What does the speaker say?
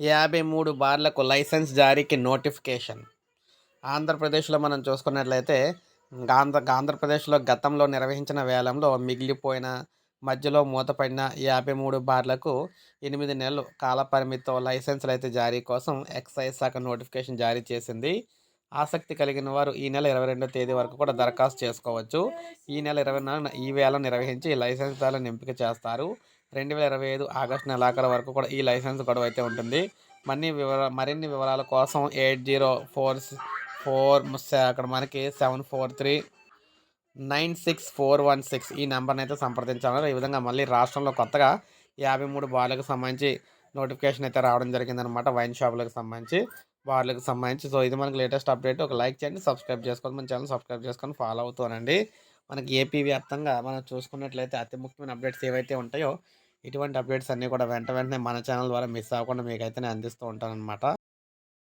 యాభై మూడు బార్లకు licence జారీకి notification. ఆంధ్రప్రదేశ్లో మనం చూసుకున్నట్లయితే ఆంధ్ర ఆంధ్రప్రదేశ్లో గతంలో నిర్వహించిన వేలంలో మిగిలిపోయిన మధ్యలో మూతపడిన యాభై మూడు బార్లకు ఎనిమిది నెలలు కాలపరిమితితో లైసెన్సులు అయితే జారీ కోసం ఎక్సైజ్ శాఖ నోటిఫికేషన్ జారీ చేసింది. ఆసక్తి కలిగిన వారు ఈ నెల ఇరవై రెండో తేదీ వరకు కూడా దరఖాస్తు చేసుకోవచ్చు. ఈ నెల ఇరవై నాలుగున ఈ వేళ నిర్వహించి లైసెన్స్ ద్వారా ఎంపిక చేస్తారు. రెండు వేల ఇరవై ఐదు ఆగస్టు నెలాఖరు వరకు కూడా ఈ లైసెన్స్ గొడవ అయితే ఉంటుంది. మరిన్ని వివర మరిన్ని వివరాల కోసం ఎయిట్ జీరో ఫోర్ ఫోర్ అక్కడ మనకి seven four three nine six four one six ఈ నెంబర్ని అయితే సంప్రదించాలన్నారు ఈ విధంగా మళ్ళీ రాష్ట్రంలో కొత్తగా యాభై మూడు బార్లకు సంబంధించి నోటిఫికేషన్ అయితే రావడం జరిగిందనమాట వైన్ షాపులకు సంబంధించి బార్లకు సంబంధించి. సో ఇది మనకి లేటెస్ట్ అప్డేట్. ఒక లైక్ చేయండి సబ్స్క్రైబ్ చేసుకోండి మన ఛానల్ సబ్స్క్రైబ్ చేసుకొని ఫాలో అవుతానండి మనకి ఏపీ వ్యాప్తంగా మనం చూసుకున్నట్లయితే అతి ముఖ్యమైన అప్డేట్స్ ఏవైతే ఉంటాయో ఇటువంటి అప్డేట్స్ అన్నీ కూడా వెంట వెంటనే మన ఛానల్ ద్వారా మిస్ అవ్వకుండా మీకైతే నేను అందిస్తూ ఉంటాను అనమాట